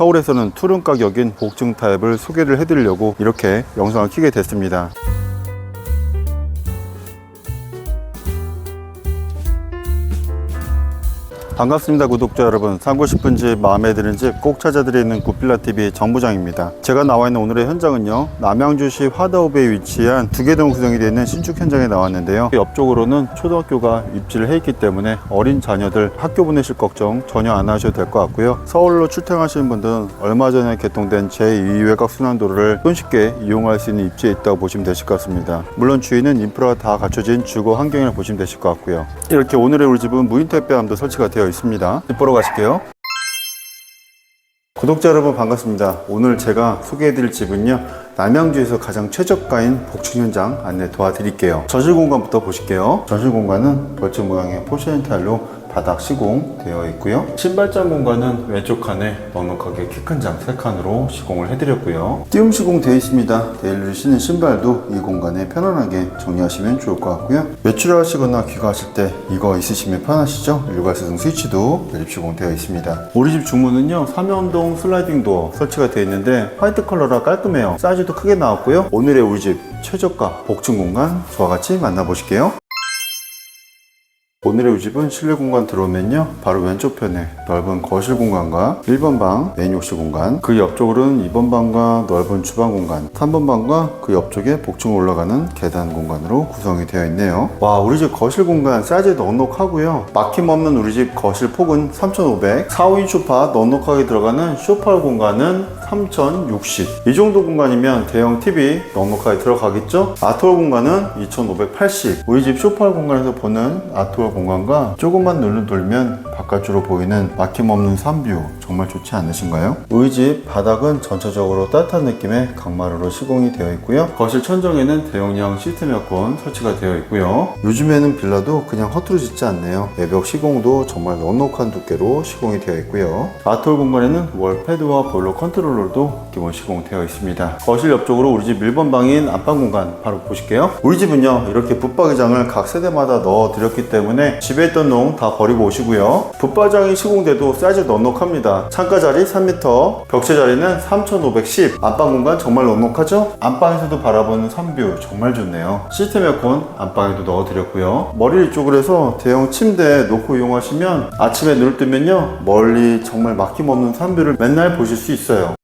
서울에서는 투룸 가격인 복층 타입을 소개를 해드리려고 이렇게 영상을 키게 됐습니다. 반갑습니다 구독자 여러분. 사고 싶은 집 마음에 드는 집 꼭 찾아드리는 구필라TV 정부장입니다. 제가 나와 있는 오늘의 현장은요 남양주시 화다읍에 위치한 두 개 동 구성이 되어 있는 신축 현장에 나왔는데요. 옆쪽으로는 초등학교가 입지를 해 있기 때문에 어린 자녀들 학교 보내실 걱정 전혀 안 하셔도 될 것 같고요. 서울로 출퇴하시는 분들은 얼마 전에 개통된 제2 외곽 순환도로를 손쉽게 이용할 수 있는 입지에 있다고 보시면 되실 것 같습니다. 물론 주위는 인프라가 다 갖춰진 주거 환경을 보시면 되실 것 같고요. 이렇게 오늘의 우리 집은 무인 택배함도 설치가 되어 있습니다 집 보러 가실게요 구독자 여러분 반갑습니다. 오늘 제가 소개해드릴 집은요. 남양주에서 가장 최저가인 복층 현장 안내 도와드릴게요. 전실 공간부터 보실게요. 전실 공간은 벌집 모양의 포르쉐인 타일로 바닥 시공되어 있고요. 신발장 공간은 왼쪽 칸에 넉넉하게 키 큰 장 3칸으로 시공을 해드렸고요. 띄움 시공되어 있습니다. 데일리를 신는 신발도 이 공간에 편안하게 정리하시면 좋을 것 같고요. 외출하시거나 귀가하실 때 이거 있으시면 편하시죠? 일괄수동 스위치도 매립 시공되어 있습니다. 우리 집 주문은요. 삼연동 슬라이딩 도어 설치가 되어 있는데 화이트 컬러라 깔끔해요. 사이즈도 크게 나왔고요. 오늘의 우리 집 최저가 복층 공간 저와 같이 만나보실게요. 오늘의 우리 집은 실내 공간 들어오면요 바로 왼쪽 편에 넓은 거실 공간과 1번 방 메인 욕실 공간 그 옆쪽으로는 2번 방과 넓은 주방 공간 3번 방과 그 옆쪽에 복층 올라가는 계단 공간으로 구성이 되어 있네요 와 우리 집 거실 공간 사이즈 넉넉하고요 막힘없는 우리 집 거실 폭은 3500 4호인 소파 넉넉하게 들어가는 쇼파 공간은 3060. 이 정도 공간이면 대형 TV 넉넉하게 들어가겠죠? 아트홀 공간은 2580. 우리 집 쇼파 공간에서 보는 아트홀 공간과 조금만 눈을 돌면 바깥으로 보이는 막힘없는 산뷰 정말 좋지 않으신가요? 우리 집 바닥은 전체적으로 따뜻한 느낌의 강마루로 시공이 되어 있고요. 거실 천정에는 대용량 시스템 에어컨 설치가 되어 있고요. 요즘에는 빌라도 그냥 허투루 짓지 않네요. 외벽 시공도 정말 넉넉한 두께로 시공이 되어 있고요. 아트홀 공간에는 월 패드와 보일러 컨트롤러도 기본 시공되어 있습니다. 거실 옆쪽으로 우리 집 1번 방인 안방 공간 바로 보실게요. 우리 집은요 이렇게 붙박이장을 각 세대마다 넣어 드렸기 때문에 집에 있던 농 다 버리고 오시고요. 붙박이장이 시공돼도 사이즈 넉넉합니다. 창가 자리 3m, 벽체 자리는 3510. 안방 공간 정말 넉넉하죠? 안방에서도 바라보는 선뷰 정말 좋네요. 시스템 에어컨 안방에도 넣어 드렸고요. 머리 이쪽으로 해서 대형 침대 놓고 이용하시면 아침에 눈을 뜨면요 멀리 정말 막힘없는 산뷰를 맨날 보실 수 있어요.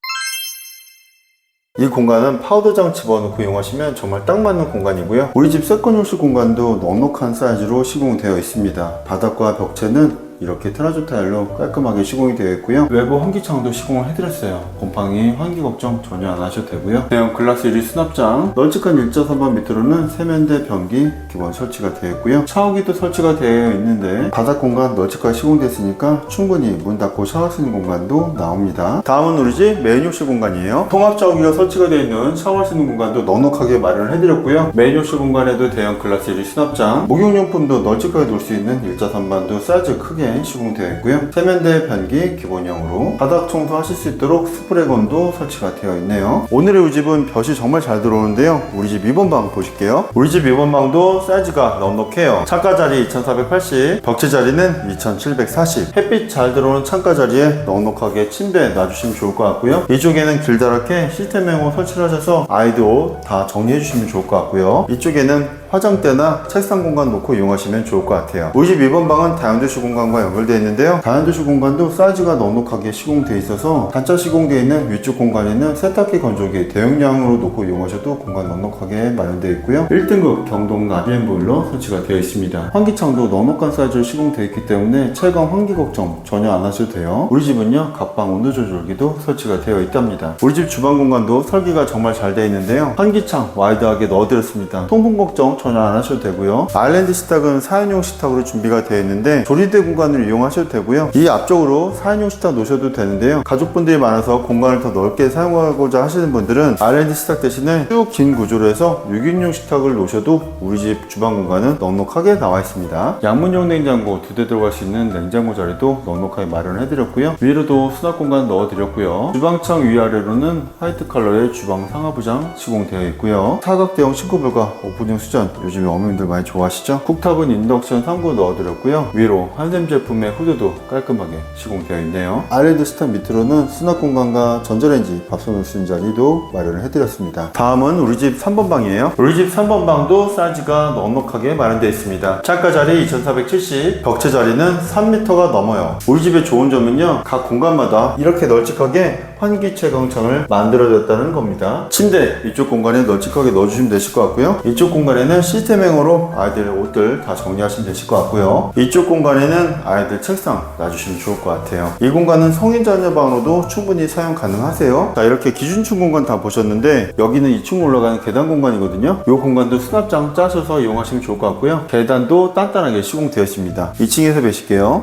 이 공간은 파우더장 집어넣고 이용하시면 정말 딱 맞는 공간이고요. 우리 집 세컨 욕실 공간도 넉넉한 사이즈로 시공되어 있습니다. 바닥과 벽체는 이렇게 테라조 타일로 깔끔하게 시공이 되어 있고요. 외부 환기창도 시공을 해드렸어요. 곰팡이 환기 걱정 전혀 안 하셔도 되고요. 대형 글라스 유리 수납장, 널찍한 1.3번 밑으로는 세면대 변기 기본 설치가 되어 있고요. 샤워기도 설치가 되어 있는데 바닥 공간 널찍하게 시공됐으니까 충분히 문 닫고 샤워 쓰는 공간도 나옵니다. 다음은 우리 집 메인 욕실 공간이에요. 통합 샤워기가 설치가 되어 있는 샤워 쓰는 공간도 넉넉하게 마련을 해드렸고요. 메인 욕실 공간에도 대형 글라스 유리 수납장, 목욕용품도 널찍하게 놓을 수 있는 1.3반도 사이즈 크게 시공되어 있고요. 세면대 변기 기본형으로 바닥 청소하실 수 있도록 스프레건도 설치가 되어 있네요. 오늘의 우리 집은 볕이 정말 잘 들어오는데요. 우리 집 2번 방 보실게요. 우리 집 2번 방도 사이즈가 넉넉해요. 창가 자리 2480, 벽체 자리는 2740. 햇빛 잘 들어오는 창가 자리에 넉넉하게 침대 놔주시면 좋을 것 같고요. 이쪽에는 길다랗게 시스템형으로 설치를 하셔서 아이들 옷다 정리해 주시면 좋을 것 같고요. 이쪽에는 화장대나 책상 공간 놓고 이용하시면 좋을 것 같아요. 우리 집 2번 방은 다용도실 공간과 연결되어 있는데요. 다용도실 공간도 사이즈가 넉넉하게 시공되어 있어서 단차 시공되어 있는 위쪽 공간에는 세탁기 건조기 대용량으로 놓고 이용하셔도 공간 넉넉하게 마련되어 있고요. 1등급 경동 나비엔 보일러 설치가 되어 있습니다. 환기창도 넉넉한 사이즈로 시공되어 있기 때문에 채광 환기 걱정 전혀 안 하셔도 돼요. 우리 집은요 각방 온도 조절기도 설치가 되어 있답니다. 우리 집 주방 공간도 설계가 정말 잘 되어 있는데요. 환기창 와이드하게 넣어드렸습니다. 통풍 걱정 전혀 안 하셔도 되고요. 아일랜드 식탁은 4인용 식탁으로 준비가 되어 있는데 조리대 공간을 이용하셔도 되고요. 이 앞쪽으로 4인용 식탁 놓으셔도 되는데요. 가족분들이 많아서 공간을 더 넓게 사용하고자 하시는 분들은 아일랜드 식탁 대신에 쭉 긴 구조로 해서 6인용 식탁을 놓으셔도 우리 집 주방 공간은 넉넉하게 나와 있습니다. 양문용 냉장고 두 대 들어갈 수 있는 냉장고 자리도 넉넉하게 마련해 드렸고요. 위로도 수납 공간 넣어 드렸고요. 주방창 위아래로는 화이트 컬러의 주방 상하부장 시공되어 있고요. 사각 대형 싱크볼과 오픈형 수전 인덕션 요즘에 어머님들 많이 좋아하시죠? 쿡탑은 인덕션 3구 넣어드렸고요. 위로 한샘 제품의 후드도 깔끔하게 시공되어 있네요. 아일랜드 스탑 밑으로는 수납 공간과 전자레인지 밥솥 넣을 수 자리도 마련을 해드렸습니다. 다음은 우리 집 3번 방이에요. 우리 집 3번 방도 사이즈가 넉넉하게 마련되어 있습니다. 창가 자리 2470, 벽체 자리는 3m가 넘어요. 우리 집의 좋은 점은요, 각 공간마다 이렇게 널찍하게 환기체 강창을 만들어줬다는 겁니다. 침대 이쪽 공간에 널찍하게 넣어주시면 되실 것 같고요. 이쪽 공간에는 시스템행으로 아이들 옷들 다 정리하시면 되실 것 같고요. 이쪽 공간에는 아이들 책상 놔주시면 좋을 것 같아요. 이 공간은 성인 자녀 방으로도 충분히 사용 가능하세요. 자 이렇게 기준층 공간 다 보셨는데 여기는 2층 올라가는 계단 공간이거든요. 이 공간도 수납장 짜셔서 이용하시면 좋을 것 같고요. 계단도 단단하게 시공되어 있습니다. 2층에서 뵈실게요.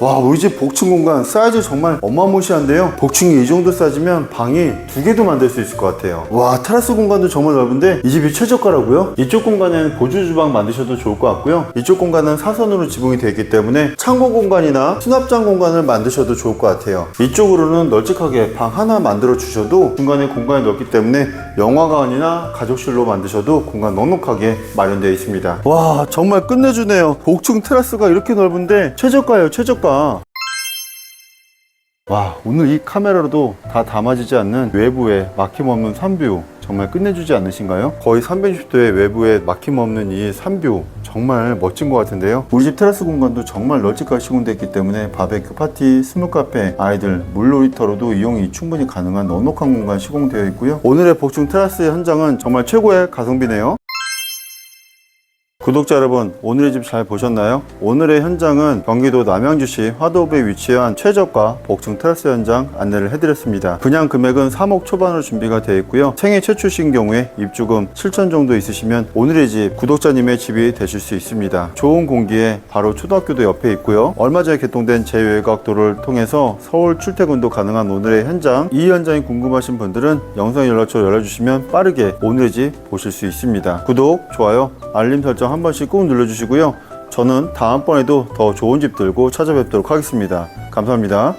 와 우리 집 복층 공간 사이즈 정말 어마무시한데요? 복층이 이 정도 사이즈면 방이 두 개도 만들 수 있을 것 같아요. 와 테라스 공간도 정말 넓은데 이 집이 최저가라고요? 이쪽 공간에는 보조 주방 만드셔도 좋을 것 같고요. 이쪽 공간은 사선으로 지붕이 되어 있기 때문에 창고 공간이나 수납장 공간을 만드셔도 좋을 것 같아요. 이쪽으로는 널찍하게 방 하나 만들어 주셔도 중간에 공간이 넓기 때문에 영화관이나 가족실로 만드셔도 공간 넉넉하게 마련되어 있습니다. 와 정말 끝내주네요. 복층 테라스가 이렇게 넓은데 최저가예요 최저가 와 오늘 이 카메라로도 다 담아지지 않는 외부에 막힘없는 산뷰 정말 끝내주지 않으신가요? 거의 360도의 외부에 막힘없는 이 산뷰 정말 멋진 것 같은데요? 우리 집 테라스 공간도 정말 널찍하게 시공됐기 때문에 바베큐 파티, 스무 카페, 아이들 물놀이터로도 이용이 충분히 가능한 넉넉한 공간 시공되어 있고요. 오늘의 복층 테라스 현장은 정말 최고의 가성비네요 구독자 여러분, 오늘의 집 잘 보셨나요? 오늘의 현장은 경기도 남양주시 화도읍에 위치한 최저가 복층 테라스 현장 안내를 해드렸습니다. 분양 금액은 3억 초반으로 준비가 되어 있고요. 생애 최초신 경우에 입주금 7천 정도 있으시면 오늘의 집 구독자님의 집이 되실 수 있습니다. 좋은 공기에 바로 초등학교도 옆에 있고요. 얼마 전에 개통된 제 외곽도를 통해서 서울 출퇴근도 가능한 오늘의 현장. 이 현장이 궁금하신 분들은 영상 연락처 열어주시면 빠르게 오늘의 집 보실 수 있습니다. 구독, 좋아요, 알림 설정 한 번씩 꼭 눌러주시고요. 저는 다음번에도 더 좋은 집 들고 찾아뵙도록 하겠습니다. 감사합니다.